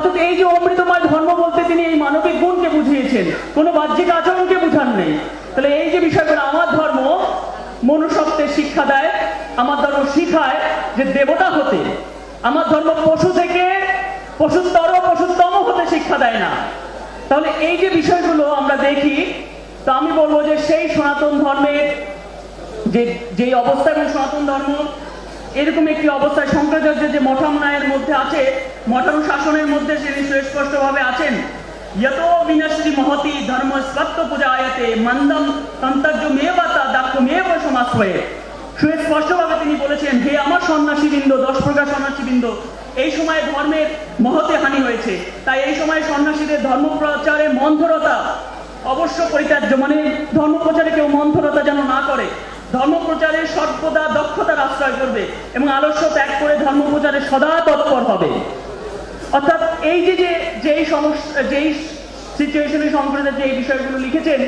অর্থাৎ এই যে অমৃতময় ধর্ম বলতে তিনি এই মানবিক গুণকে বুঝিয়েছেন, কোনো বাহ্যিক আচরণকে বুঝান নেই। তাহলে এই যে বিষয়গুলো আমার ধর্ম মনুষ্যত্বের শিক্ষা দেয়, আমার ধর্ম শিখায় যে দেবতা হতে, আমার ধর্ম পশু থেকে পশুত্তর পশুত্তম হতে শিক্ষা দেয় না। তাহলে এই যে বিষয়গুলো আমরা দেখি, তো আমি বলব যে সেই সনাতন ধর্মের যে যে অবস্থা এবং সনাতন ধর্ম, এরকম একটি অবস্থায় শঙ্করাচার্যের যে মঠামনায়ের মধ্যে আছে মডার্ন শাসনের মধ্যে তিনি সুস্পষ্টভাবে আছেন ইয়ত বিনশ্রী মহতি ধর্ম সত্য পূজায়তে মন্দম তন্তজ্য মেবাতা দাক্ষমেব সমাশ্রয়ে। সুস্পষ্টভাবে তিনি বলেছেন, হে আমার সন্ন্যাসীবৃন্দ, দশ প্রকার সন্ন্যাসীবৃন্দ, এই সময়ে ধর্মের মহতে হানি হয়েছে। তাই এই সময় সন্ন্যাসীদের ধর্ম প্রচারে মন্থরতা অবশ্য পরিত্যাজ্য মানে ধর্ম প্রচারে কেউ মন্থরতা যেন না করে। ধর্ম প্রচারে সর্বদা দক্ষতার আশ্রয় করবে এবং আলস্য ত্যাগ করে ধর্ম প্রচারে সদা তৎপর হবে। অর্থাৎ এই যে যে, যেই সমস্যা যেই সিচুয়েশনে সংক্রান্ত যে এই বিষয়গুলো লিখেছেন,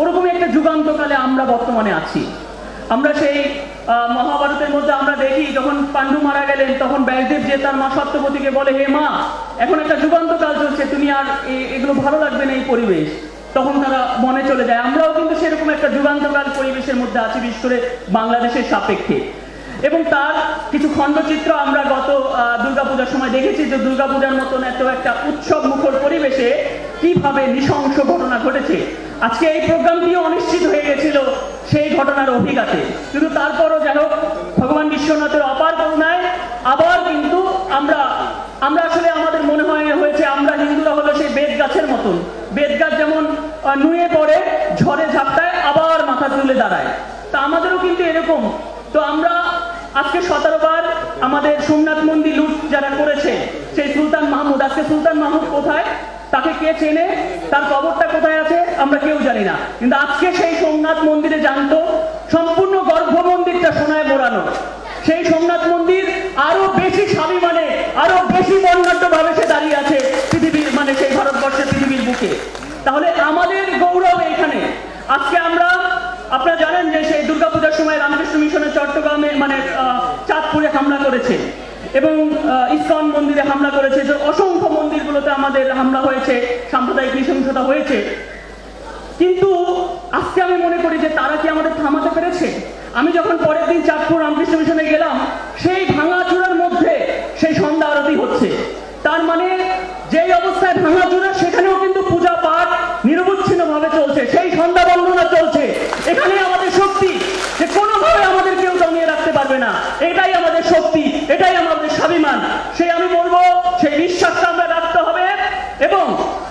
ওরকমই একটা যুগান্তকালে আমরা বর্তমানে আছি। আমরা সেই মহাভারতের মধ্যে আমরা দেখি, যখন পাণ্ডু মারা গেলেন, তখন ব্যাসদেব যে তার মা সত্যবতীকে বলে, হে মা, এখন একটা যুগান্তকাল চলছে, তুমি আর এগুলো ভালো লাগবে না এই পরিবেশ। তখন তারা মনে চলে যায়। আমরাও কিন্তু সেরকম একটা যুগান্তকাল পরিবেশের মধ্যে আছি, বিশেষ করে বাংলাদেশের সাপেক্ষে। এবং তার কিছু খণ্ডচিত্র আমরা গত দুর্গাপূজার সময় দেখেছি যে দুর্গাপূজার মতন এত একটা উৎসব মুখর পরিবেশে কীভাবে নৃশংস ঘটনা ঘটেছে। আজকে এই প্রোগ্রামটিও অনিশ্চিত হয়ে গেছিল সেই ঘটনার অভিজ্ঞাতে কিন্তু তারপরও যেন ভগবান বিশ্বনাথের অপার করুণায় আবার কিন্তু আমরা আমরা আসলে আমাদের মনে হয় হয়েছে আমরা হিন্দুরা হলো সেই বেদ গাছের মতন। বেদ গাছ যেমন নুয়ে পড়ে, ঝড়ে ঝাপটায় আবার মাথা তুলে দাঁড়ায়। তা আমাদেরও কিন্তু এরকম। তো আমরা আজকে সতেরো বার আমাদের সোমনাথ মন্দির লুট যারা করেছে, সেই সুলতান মাহমুদ। আজকে সুলতান মাহমুদ কোথায়? তাকে কে চেনে? তার কবরটা কোথায় আছে? আমরা কেউ জানি না। কিন্তু আজকে সেই সোমনাথ মন্দিরে জানতো, সম্পূর্ণ গর্ভ মন্দিরটা সোনায় মোড়ানো। সেই সোমনাথ মন্দির আরও বেশি স্বাভিমানে আরও বেশি বর্ণাঢ্য ভাবে সে দাঁড়িয়ে আছে পৃথিবীর মানে সেই ভারতবর্ষের পৃথিবীর বুকে। তাহলে আমাদের গৌরব এখানে আজকে আমরা আপনারা জানেন যে সেই দুর্গাপূজার সময় রামকৃষ্ণ মিশনের চট্টগ্রামে মানে চাঁদপুরে হামলা করেছে। এবং ইসকন মন্দিরে হামলা করেছে। যে অসংখ্য মন্দিরগুলোতে আমাদের হামলা হয়েছে, সাম্প্রদায়িক নৃশংসতা হয়েছে। কিন্তু আজকে আমি মনে করি যে তারা কি আমাদের থামাতে পেরেছে? আমি যখন পরের দিন চাঁদপুর রামকৃষ্ণ মিশনে গেলাম, সেই ভাঙাচুরার মধ্যে সেই সন্ধ্যা আরতি হচ্ছে। তার মানে যেই অবস্থায় ভাঙাচুরা, সেখানেও কিন্তু পূজা পাঠ নিরবচ্ছিন্ন ভাবে চলছে সেই সন্ধ্যা বন্দনা চলছে এখানে আমাদের শক্তি যে কোনোভাবে আমাদের কেউ দমিয়ে রাখতে পারবে না এটাই আমাদের শক্তি, এটাই আমাদের স্বাভিমান। সেই আমি বলব, সেই বিশ্বাসটা আমরা রাখতে হবে। এবং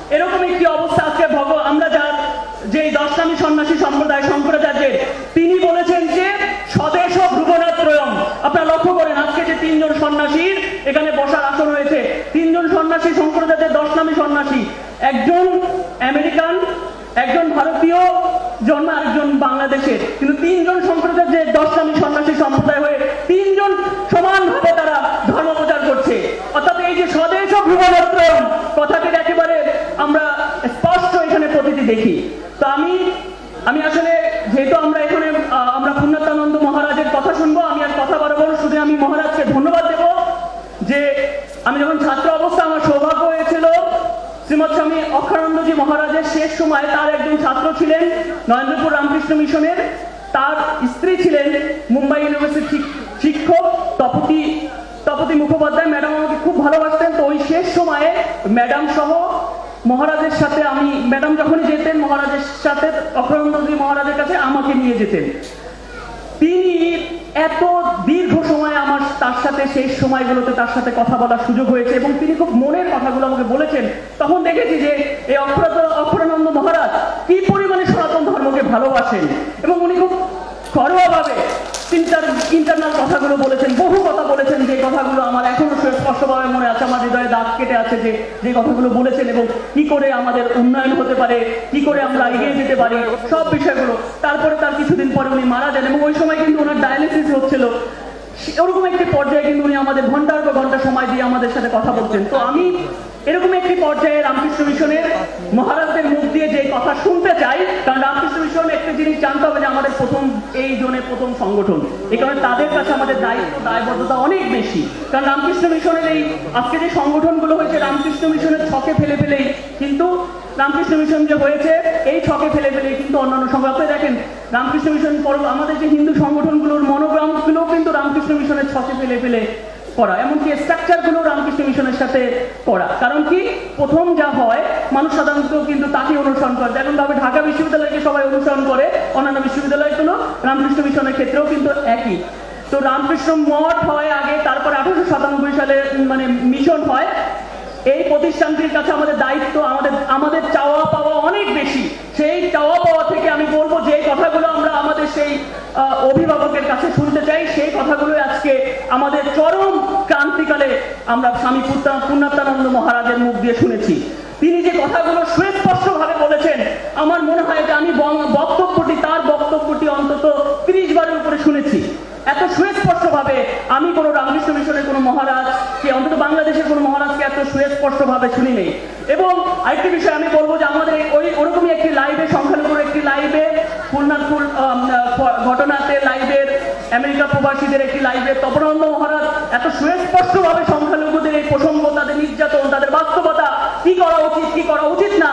এরকম একটি অবস্থা আজকে ভগ আমরা যার যে দশনামী সন্ন্যাসী সম্প্রদায়, শঙ্করাচার্যের, তিনি বলেছেন যে স্বদেশ ভ্রুবনাত্রয়ম। আপনারা লক্ষ্য করেন, আজকে যে তিনজন সন্ন্যাসীর এখানে বসার আসন হয়েছে। তিনজন সন্ন্যাসী, শঙ্করাচার্যের দশনামী সন্ন্যাসী। একজন আমেরিকান একজন ভারতীয় জন্ম আরেকজন বাংলাদেশের। কিন্তু তিনজন সম্প্রদায়ের যে দশামী সন্ন্যাসী সম্প্রদায় হয়ে তিনজন সমানভাবে তারা ধর্ম প্রচার করছে। অর্থাৎ এই যে স্বদেশ ভ্রুবনাত্রয়ম কথাটির একেবারে আমরা স্পষ্ট এখানে প্রতিটি দেখি। তো আমি আমি আসলে যেহেতু আমরা মহারাজের শেষ সময় তার একজন ছাত্র ছিলেন, নরেন্দ্রপুর রামকৃষ্ণ মিশনের। তার স্ত্রী ছিলেন মুম্বাই ইউনিভার্সিটির শিক্ষক তপতি তপতি মুখোপাধ্যায়। ম্যাডাম আমাকে খুব ভালোবাসতেন, তো ওই শেষ সময়ে ম্যাডাম সহ মহারাজের সাথে আমি, ম্যাডাম যখনই যেতেন, মহারাজের সাথে অক্ষরানন্দজি মহারাজের কাছে আমাকে নিয়ে যেতেন। তিনি এত দীর্ঘ সময় আমার তার সাথে, শেষ সময়গুলোতে তার সাথে কথা বলার সুযোগ হয়েছে এবং তিনি খুব মনের কথাগুলো আমাকে বলেছেন। তখন দেখেছি যে এই অক্ষরাত ভালোবাসেন এবং উনি খুব ঘরোয়াভাবে ইন্টার ইন্টারনাল কথাগুলো বলেছেন, বহু কথা বলেছেন, যে কথাগুলো আমার এখনও স্পষ্টভাবে মনে আছে, আমার হৃদয়ে দাগ কেটে আছে যে যে কথাগুলো বলেছেন এবং কি করে আমাদের উন্নয়ন হতে পারে, কি করে আমরা এগিয়ে যেতে পারি, সব বিষয়গুলো। তারপরে তার কিছুদিন পরে উনি মারা যান এবং ওই সময় কিন্তু ওনার ডায়ালিসিস হচ্ছিল। ওরকম একটি পর্যায়ে কিন্তু উনি আমাদের ঘণ্টার পর ঘণ্টা সময় দিয়ে আমাদের সাথে কথা বলছেন তো আমি এরকম একটি পর্যায়ে রামকৃষ্ণ মিশনের মহারাজদের মুখ দিয়ে যে কথা শুনতে রামকৃষ্ণ একটা জিনিস জানতে হবে যে আমাদের প্রথম এই জোনে প্রথম সংগঠন। এই কারণে তাদের কাছে আমাদের দায়িত্ব, দায়বদ্ধতা অনেক বেশি। কারণ রামকৃষ্ণ মিশনের এই আজকে যে সংগঠনগুলো হয়েছে, রামকৃষ্ণ মিশনের ছকে ফেলে ফেলেই কিন্তু রামকৃষ্ণ মিশন যে হয়েছে, এই ছকে ফেলে ফেলে কিন্তু অন্যান্য সংঘ আপনি দেখেন, রামকৃষ্ণ মিশন পর আমাদের যে হিন্দু সংগঠনগুলোর মনোগ্রামগুলো কিন্তু রামকৃষ্ণ মিশনের ছকে ফেলে ফেলে করা এমনকি স্ট্রাকচারগুলো রামকৃষ্ণ মিশনের সাথে করা কারণ কি? প্রথম যা হয়, মানুষ সাধারণত কিন্তু তাকে অনুসরণ করে। যেমন ভাবে ঢাকা বিশ্ববিদ্যালয়কে সবাই অনুসরণ করে, অন্যান্য বিশ্ববিদ্যালয়গুলো রামকৃষ্ণ মিশনের ক্ষেত্রেও কিন্তু একই। তো রামকৃষ্ণ মঠ হয় আগে, তারপর আঠারোশো সাতানব্বই সালে মানে মিশন হয়। এই প্রতিষ্ঠানটির কাছে আমাদের দায়িত্ব আমরা স্বামী পূর্ণা- পূর্ণাত্মানন্দ মহারাজের মুখ দিয়ে শুনেছি। তিনি যে কথাগুলো সুস্পষ্ট ভাবে বলেছেন, আমার মনে হয় যে আমি বক্তব্যটি, তার বক্তব্যটি অন্তত ত্রিশ বারের উপরে শুনেছি। এত সুস্পষ্ট ভাবে আমি কোনো রামকৃষ্ণ মিশনের কোনো মহারাজ কে অন্তত বাংলাদেশের কোনো মহারাজকে এত সুস্পষ্ট ভাবে শুনি নেই এবং আরেকটি বিষয় আমি বলব যে আমাদের ওই ওরকমই একটি লাইভে সংখ্যালঘুর একটি লাইভে লাইভের আমেরিকা প্রবাসীদের একটি লাইভে তপনন্দ মহারাজ এত সুস্পষ্ট ভাবে সংখ্যালঘুদের এই প্রসঙ্গ, তাদের নির্যাতন, তাদের বাস্তবতা, কি করা উচিত, কি করা উচিত না,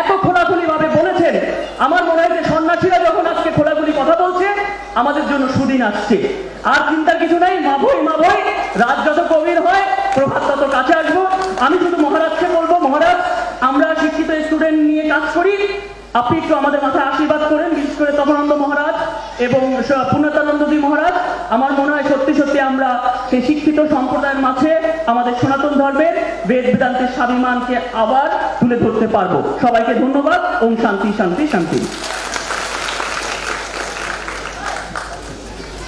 এত খোলাখুলি ভাবে বলেছেন। আমার মনে হয় যে সন্ন্যাসীরা যখন আজকে খোলাখুলি কথা বলছে, আমাদের জন্য সুদিন আসছে। আর চিন্তার কিছু নাই, মা ভই মা ভই রাত যত গভীর হয়, প্রভাত তত কাছে আসব। আমি শুধু মহারাজকে বলব, মহারাজ, আমরা শিক্ষিত স্টুডেন্ট নিয়ে কাজ করি, আপনি একটু আমাদের মাথায় আশীর্বাদ পূর্ণতানন্দজি মহারাজ, আমার মনে হয় সত্যি সত্যি আমরা সেই শিক্ষিত সম্প্রদায়ের মাঝে আমাদের সনাতন ধর্মের বেদ বেদান্তের স্বাভিমানকে আবার তুলে ধরতে পারব। সবাইকে ধন্যবাদ। ওম শান্তি শান্তি শান্তি।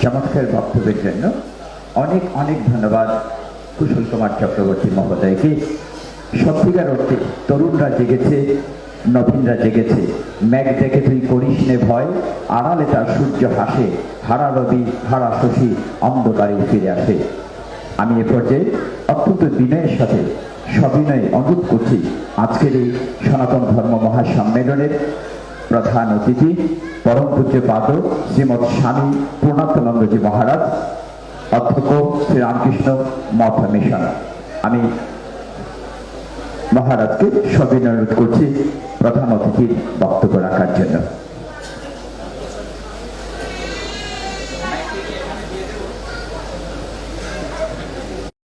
চমৎকার বক্তব্যের জন্য অনেক অনেক ধন্যবাদ কুশল কুমার চক্রবর্তী মহোদয়কে। সত্যিকার অর্থে তরুণরা জেগেছে। নবীনরা জেগেছে। মেঘ দেখে তুই করিস নে ভয়, আড়ালে তার সূর্য হাসে, হারা রবি, হারা শশী অন্ধকারে ফিরে আসে। আমি এ পর্যায়ে অত্যন্ত বিনয়ের সাথে সবিনয়ে অনুরোধ করছি, আজকের এই সনাতন ধর্ম মহাসম্মেলনের প্রধান অতিথি, পরম পূজ্য পাদ শ্রীমৎ স্বামী পূর্ণাত্মানন্দজি মহারাজ, অধ্যক্ষ শ্রী রামকৃষ্ণ মঠ মিশন। আমি মহারাজকে সবিনয় অনুরোধ করছি প্রধান অতিথির বক্তব্য রাখার জন্য